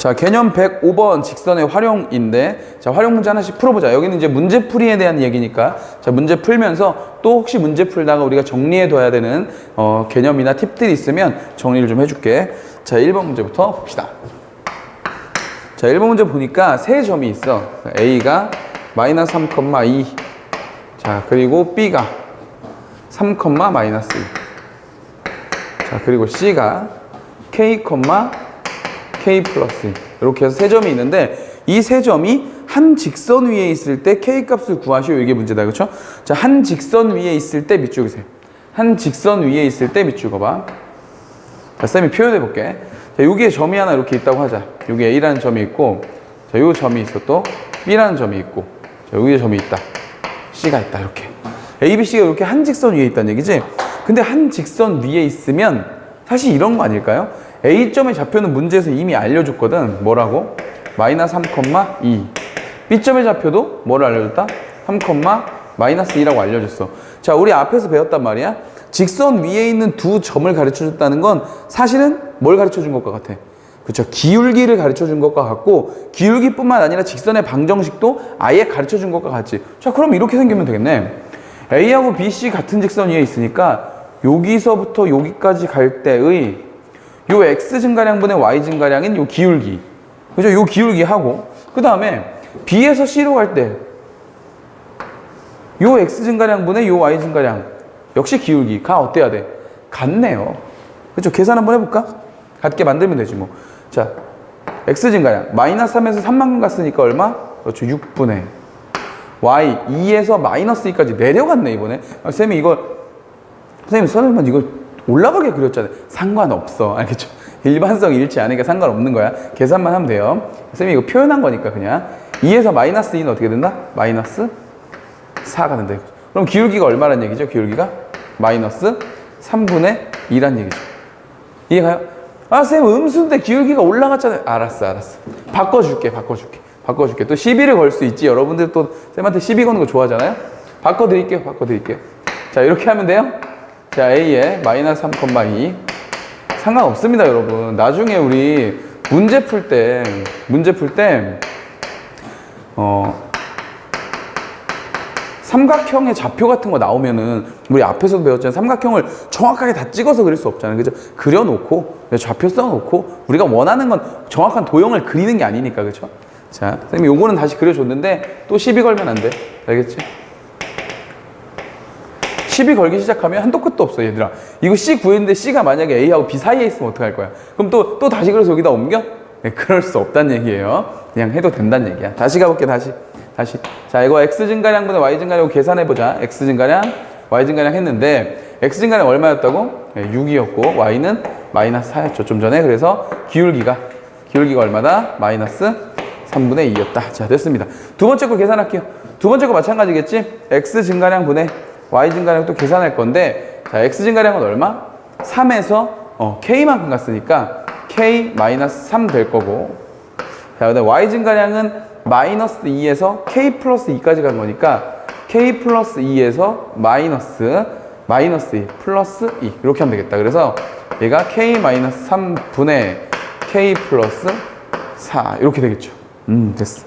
자, 개념 105번 직선의 활용인데, 자, 활용 문제 하나씩 풀어보자. 여기는 이제 문제풀이에 대한 얘기니까, 자, 문제 풀면서 또 혹시 문제 풀다가 우리가 정리해둬야 되는, 어, 개념이나 팁들이 있으면 정리를 좀 해줄게. 자, 1번 문제부터 봅시다. 자, 1번 문제 보니까 세 점이 있어. A가 마이너스 3,2. 자, 그리고 B가 3, 마이너스 2. 자, 그리고 C가 K, K 플러스 2. 이렇게 해서 세 점이 있는데 이 세 점이 한 직선 위에 있을 때 K 값을 구하시오. 이게 문제다. 그렇죠? 자, 한 직선 위에 있을 때 밑줄 그세요. 한 직선 위에 있을 때 밑줄 그어봐. 자, 쌤이 표현해 볼게. 자, 여기에 점이 하나 이렇게 있다고 하자. 여기 A라는 점이 있고, 자, 요 점이 있어 또 B라는 점이 있고, 자, 여기에 점이 있다. C가 있다. 이렇게. A, B, C가 이렇게 한 직선 위에 있다는 얘기지. 근데 한 직선 위에 있으면 사실 이런 거 아닐까요? A점의 좌표는 문제에서 이미 알려줬거든. 뭐라고? 마이너스 3,2. B점의 좌표도 뭐를 알려줬다? 3, 마이너스 2라고 알려줬어. 자, 우리 앞에서 배웠단 말이야. 직선 위에 있는 두 점을 가르쳐 줬다는 건 사실은 뭘 가르쳐 준 것과 같아? 그렇죠. 기울기를 가르쳐 준 것과 같고 기울기뿐만 아니라 직선의 방정식도 아예 가르쳐 준 것과 같지. 자, 그럼 이렇게 생기면 되겠네. A하고 BC 같은 직선 위에 있으니까 여기서부터 여기까지 갈 때의 요 x 증가량분의 y 증가량인 요 기울기. 그죠? 요 기울기 하고 그 다음에 B에서 C로 갈 때 요 x 증가량분의 요 y 증가량 역시 기울기가 어때야 돼? 같네요. 그렇죠? 계산 한번 해볼까? 같게 만들면 되지 뭐. 자, x 증가량 마이너스 3에서 3만큼 갔으니까 얼마? 그렇죠. 6분의 y 2에서 마이너스 2까지 내려갔네 이번에. 아, 쌤이 이거 선생님 선생님은 이거 올라가게 그렸잖아요. 상관없어. 알겠죠? 일반성 잃지 않으니까 상관없는 거야. 계산만 하면 돼요. 쌤이 이거 표현한 거니까 그냥 2에서 마이너스 2는 어떻게 된다? 마이너스 4가 된다. 이거죠. 그럼 기울기가 얼마란 얘기죠? 기울기가 마이너스 3분의 2란 얘기죠. 이해가요? 아, 쌤 음수인데 기울기가 올라갔잖아요. 알았어, 알았어. 바꿔줄게, 바꿔줄게. 바꿔줄게. 또 시비를 걸 수 있지. 여러분들 또 쌤한테 시비 거는 거 좋아하잖아요. 바꿔드릴게요, 바꿔드릴게요. 자, 이렇게 하면 돼요. 자, A에 마이너스 3,2. 상관없습니다, 여러분. 나중에 우리 문제 풀 때, 문제 풀 때, 어, 삼각형의 좌표 같은 거 나오면은 우리 앞에서도 배웠잖아요. 삼각형을 정확하게 다 찍어서 그릴 수 없잖아요. 그죠? 그려놓고 좌표 써놓고 우리가 원하는 건 정확한 도형을 그리는 게 아니니까 그죠? 자, 선생님 요거는 다시 그려줬는데 또 시비 걸면 안 돼. 알겠지? 시비 걸기 시작하면 한도 끝도 없어 얘들아. 이거 C 구했는데 C가 만약에 A하고 B 사이에 있으면 어떡할 거야? 그럼 또, 또 다시 그래서 여기다 옮겨? 네, 그럴 수 없다는 얘기예요. 그냥 해도 된다는 얘기야. 다시 가볼게 다시. 다시. 자, 이거 x 증가량분의 y 증가량 계산해 보자. x 증가량, y 증가량 했는데 x 증가량 얼마였다고? 네, 6이었고 y는 마이너스 4였죠. 좀 전에. 그래서 기울기가 기울기가 얼마다? 마이너스 3분의 2였다. 자, 됐습니다. 두 번째 거 계산할게요. 두 번째 거 마찬가지겠지? x 증가량 분의 y 증가량 또 계산할 건데 자, x 증가량은 얼마? 3에서 어, k만큼 갔으니까 k 마이너스 3 될 거고 자, 근데 y 증가량은 마이너스 2에서 k 플러스 2까지 간 거니까 k 플러스 2에서 마이너스 마이너스 2 플러스 2 이렇게 하면 되겠다. 그래서 얘가 k 마이너스 3분의 k 플러스 4 이렇게 되겠죠. 음 됐어.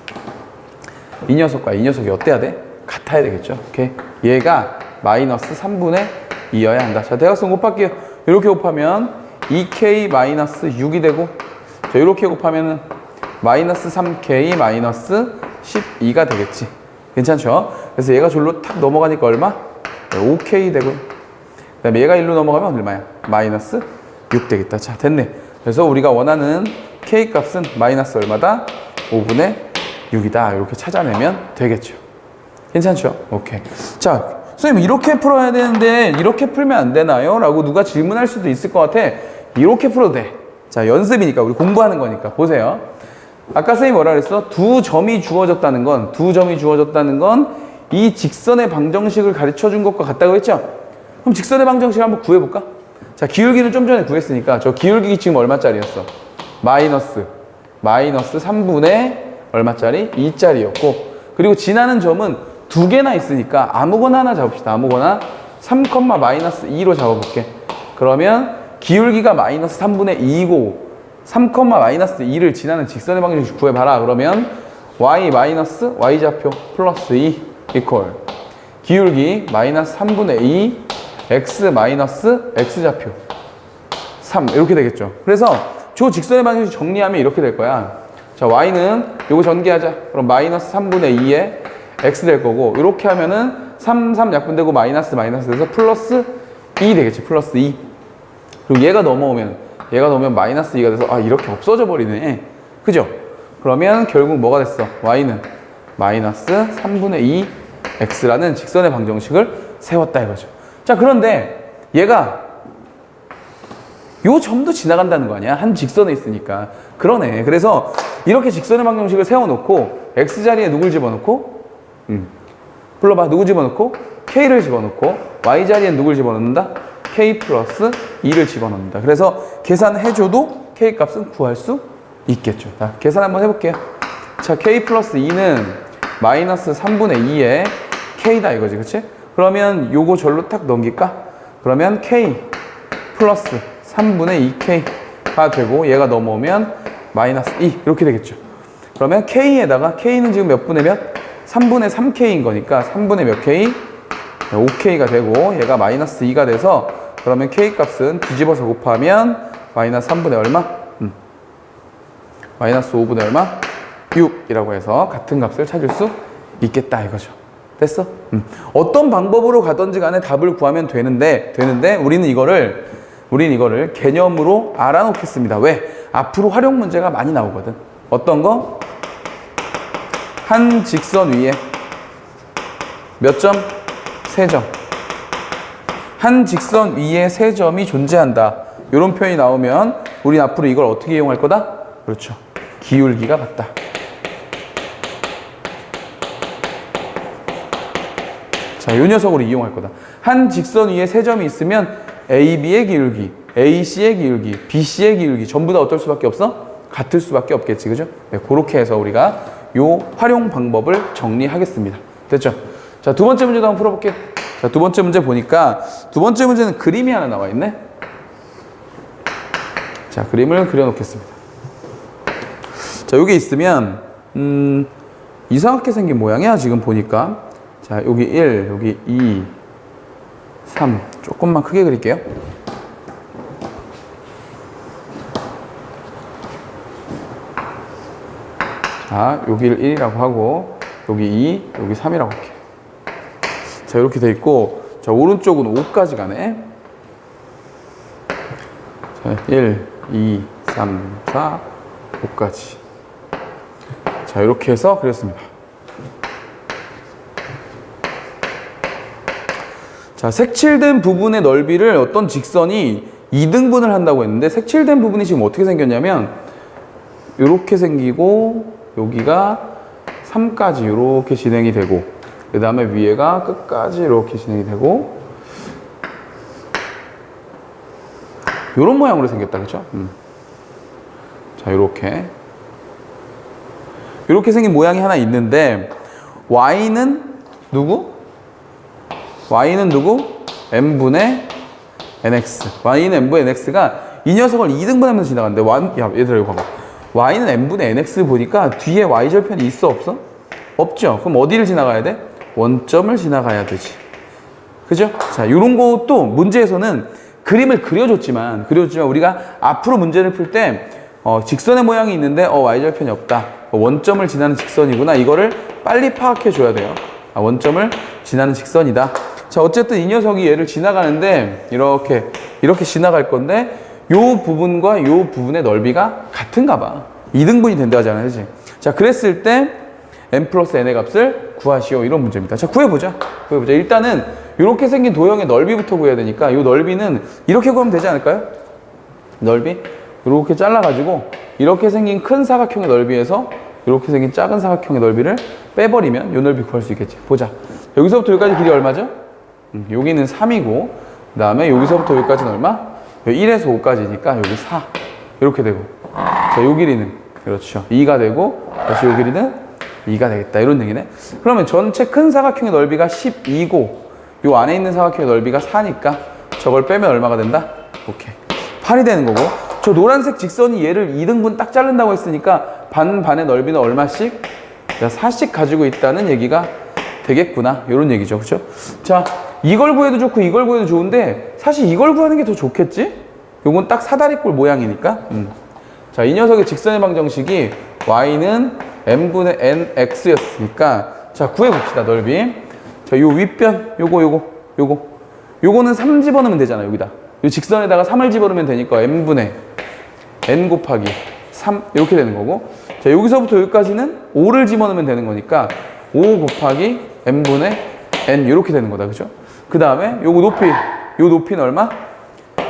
이 녀석과 이 녀석이 어때야 돼? 같아야 되겠죠. 오케이. 얘가 마이너스 3분의 2여야 한다. 자, 대각선 곱할게요. 이렇게 곱하면 2k 마이너스 6이 되고 자, 이렇게 곱하면은 마이너스 3k 마이너스 12가 되겠지. 괜찮죠? 그래서 얘가 절로 탁 넘어가니까 얼마? 5k 되고 그 다음에 얘가 1로 넘어가면 얼마야? 마이너스 6 되겠다. 자, 됐네. 그래서 우리가 원하는 k 값은 마이너스 얼마다? 5분의 6이다. 이렇게 찾아내면 되겠죠. 괜찮죠? 오케이. 자, 선생님 이렇게 풀어야 되는데 이렇게 풀면 안 되나요? 라고 누가 질문할 수도 있을 것 같아. 이렇게 풀어도 돼. 자, 연습이니까 우리 공부하는 거니까 보세요. 아까 선생님이 뭐라 그랬어? 두 점이 주어졌다는 건, 두 점이 주어졌다는 건 이 직선의 방정식을 가르쳐 준 것과 같다고 했죠? 그럼 직선의 방정식 한번 구해볼까? 자, 기울기는 좀 전에 구했으니까 저 기울기 지금 얼마짜리였어? 마이너스, 마이너스 3분의 얼마짜리? 2짜리였고 그리고 지나는 점은 두 개나 있으니까 아무거나 하나 잡읍시다. 아무거나 3, 마이너스 2로 잡아볼게. 그러면 기울기가 마이너스 3분의 2고 3, 마이너스 2를 지나는 직선의 방정식 구해봐라. 그러면 y 마이너스 y좌표 플러스 2 이퀄 기울기 마이너스 3분의 2 x 마이너스 x좌표 3 이렇게 되겠죠. 그래서 저 직선의 방정식 정리하면 이렇게 될 거야. 자 y는 요거 전개하자. 그럼 마이너스 3분의 2에 x 될 거고 이렇게 하면은 3, 3 약분되고 마이너스 마이너스 돼서 플러스 2 되겠지. 플러스 2 그리고 얘가 넘어오면 얘가 넘으면 마이너스 2가 돼서 아 이렇게 없어져 버리네. 그죠? 그러면 결국 뭐가 됐어? y는 마이너스 3분의 2 x라는 직선의 방정식을 세웠다 이거죠. 자 그런데 얘가 요 점도 지나간다는 거 아니야? 한 직선에 있으니까. 그러네. 그래서 이렇게 직선의 방정식을 세워놓고 x 자리에 누굴 집어넣고 음. 불러봐. 누구 집어넣고 k를 집어넣고 y 자리에 누굴 집어넣는다? k 플러스 2를 집어넣는다. 그래서 계산해줘도 k 값은 구할 수 있겠죠. 자, 계산 한번 해볼게요. 자, k 플러스 2는 마이너스 3분의 2에 k다 이거지, 그치? 그러면 요거 절로 딱 넘길까? 그러면 k 플러스 3분의 2k가 되고 얘가 넘어오면 마이너스 2 이렇게 되겠죠. 그러면 k에다가 k는 지금 몇 분의 몇? 3분의 3k인 거니까 3분의 몇 k? 5k가 되고 얘가 마이너스 2가 돼서 그러면 k 값은 뒤집어서 곱하면 마이너스 3분의 얼마? 음. 마이너스 5분의 얼마? 6이라고 해서 같은 값을 찾을 수 있겠다 이거죠. 됐어? 음. 어떤 방법으로 가든지 간에 답을 구하면 되는데 되는데 우리는 이거를 우리는 이거를 개념으로 알아놓겠습니다. 왜? 앞으로 활용 문제가 많이 나오거든. 어떤 거? 한 직선 위에 몇 점? 세 점. 한 직선 위에 세 점이 존재한다. 이런 표현이 나오면 우리 앞으로 이걸 어떻게 이용할 거다? 그렇죠. 기울기가 같다. 자, 이 녀석으로 이용할 거다. 한 직선 위에 세 점이 있으면 AB의 기울기, AC의 기울기, BC의 기울기 전부 다 어떨 수밖에 없어? 같을 수밖에 없겠지, 그죠? 네, 그렇게 해서 우리가 요 활용 방법을 정리하겠습니다. 됐죠? 자, 두 번째 문제도 한번 풀어볼게요. 자, 두 번째 문제 보니까 두 번째 문제는 그림이 하나 나와 있네. 자, 그림을 그려놓겠습니다. 자, 여기 있으면 음, 이상하게 생긴 모양이야 지금 보니까. 자, 여기 1, 여기 2, 3. 조금만 크게 그릴게요. 자, 여기를 1이라고 하고 여기 2, 여기 3이라고 할게요. 자, 이렇게 돼 있고 자, 오른쪽은 5까지 가네. 자, 1, 2, 3, 4, 5까지. 자, 이렇게 해서 그렸습니다. 자, 색칠된 부분의 넓이를 어떤 직선이 2등분을 한다고 했는데 색칠된 부분이 지금 어떻게 생겼냐면 이렇게 생기고 여기가 3까지 이렇게 진행이 되고 그 다음에 위에가 끝까지 이렇게 진행이 되고 이런 모양으로 생겼다 그죠? 음. 자 이렇게 이렇게 생긴 모양이 하나 있는데 y는 누구? y는 누구? n분의 nx. y는 n분의 nx가 이 녀석을 2등분하면서 지나가는데 y, 야 얘들아 이거 봐봐. Y는 n분의 nx 보니까 뒤에 y절편이 있어 없어? 없죠. 그럼 어디를 지나가야 돼? 원점을 지나가야 되지. 그죠? 자, 요런 것도 문제에서는 그림을 그려줬지만, 그려줬지만 우리가 앞으로 문제를 풀 때, 어, 직선의 모양이 있는데, 어, y절편이 없다. 어, 원점을 지나는 직선이구나. 이거를 빨리 파악해 줘야 돼요. 아, 원점을 지나는 직선이다. 자, 어쨌든 이 녀석이 얘를 지나가는데, 이렇게, 이렇게 지나갈 건데, 요 부분과 요 부분의 넓이가 같은가 봐. 2등분이 된다 하잖아요. 그지? 자, 그랬을 때, n 플러스 n의 값을 구하시오. 이런 문제입니다. 자, 구해보자. 구해보자. 일단은, 이렇게 생긴 도형의 넓이부터 구해야 되니까, 이 넓이는 이렇게 구하면 되지 않을까요? 넓이? 이렇게 잘라가지고, 이렇게 생긴 큰 사각형의 넓이에서, 이렇게 생긴 작은 사각형의 넓이를 빼버리면, 이 넓이 구할 수 있겠지. 보자. 여기서부터 여기까지 길이 얼마죠? 음, 여기는 3이고, 그 다음에 여기서부터 여기까지는 얼마? 1에서 5까지니까 여기 4. 이렇게 되고. 자, 요 길이는, 그렇죠. 2가 되고, 다시 요 길이는 2가 되겠다. 이런 얘기네. 그러면 전체 큰 사각형의 넓이가 12고, 요 안에 있는 사각형의 넓이가 4니까 저걸 빼면 얼마가 된다? 오케이. 8이 되는 거고, 저 노란색 직선이 얘를 2등분 딱 자른다고 했으니까 반 반의 넓이는 얼마씩? 자, 4씩 가지고 있다는 얘기가 되겠구나. 이런 얘기죠. 그죠? 자, 이걸 구해도 좋고 이걸 구해도 좋은데 사실 이걸 구하는 게 더 좋겠지? 요건 딱 사다리꼴 모양이니까. 음. 자, 이 녀석의 직선의 방정식이 y는 m분의 nx였으니까 자, 구해봅시다. 넓이. 자, 요 윗변 요거 요거 요거 요거는 3 집어넣으면 되잖아. 여기다. 요 직선에다가 3을 집어넣으면 되니까 m분의 n 곱하기 3 이렇게 되는 거고 자 여기서부터 여기까지는 5를 집어넣으면 되는 거니까 5 곱하기 n분의 n 이렇게 되는 거다 그죠? 그 다음에 요거 높이 요 높이는 얼마?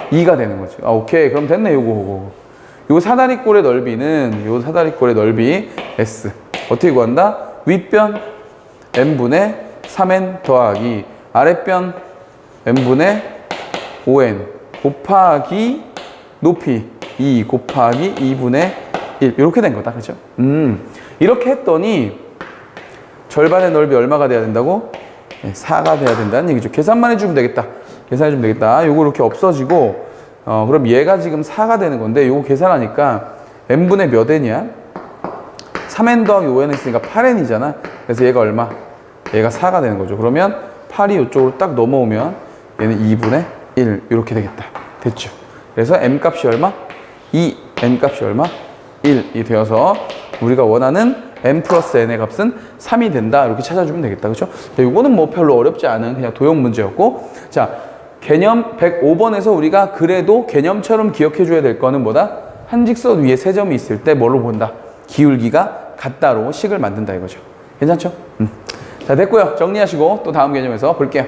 2가 되는 거지 아 오케이 그럼 됐네 요거 요거 요 사다리꼴의 넓이는 요 사다리꼴의 넓이 s 어떻게 구한다? 윗변 n분의 3n 더하기 아랫변 n분의 5n 곱하기 높이 2 곱하기 2분의 1 이렇게 된 거다 그죠? 음 이렇게 했더니 절반의 넓이 얼마가 돼야 된다고? 네, 4가 돼야 된다는 얘기죠 계산만 해주면 되겠다 계산해 주면 되겠다 요거 이렇게 없어지고 어 그럼 얘가 지금 4가 되는 건데 요거 계산하니까 n분의 몇 n이야? 3n 더하기 5n 했으니까 8n이잖아 그래서 얘가 얼마? 얘가 4가 되는 거죠 그러면 8이 이쪽으로 딱 넘어오면 얘는 2분의 1 이렇게 되겠다 됐죠 그래서 m 값이 얼마? 2 n 값이 얼마? 1이 되어서 우리가 원하는 m 플러스 n의 값은 3이 된다 이렇게 찾아주면 되겠다 그렇죠? 이거는 뭐 별로 어렵지 않은 그냥 도형 문제였고 자 개념 105번에서 우리가 그래도 개념처럼 기억해 줘야 될 거는 뭐다? 한 직선 위에 세 점이 있을 때 뭘로 본다? 기울기가 같다로 식을 만든다 이거죠 괜찮죠? 음. 자 됐고요 정리하시고 또 다음 개념에서 볼게요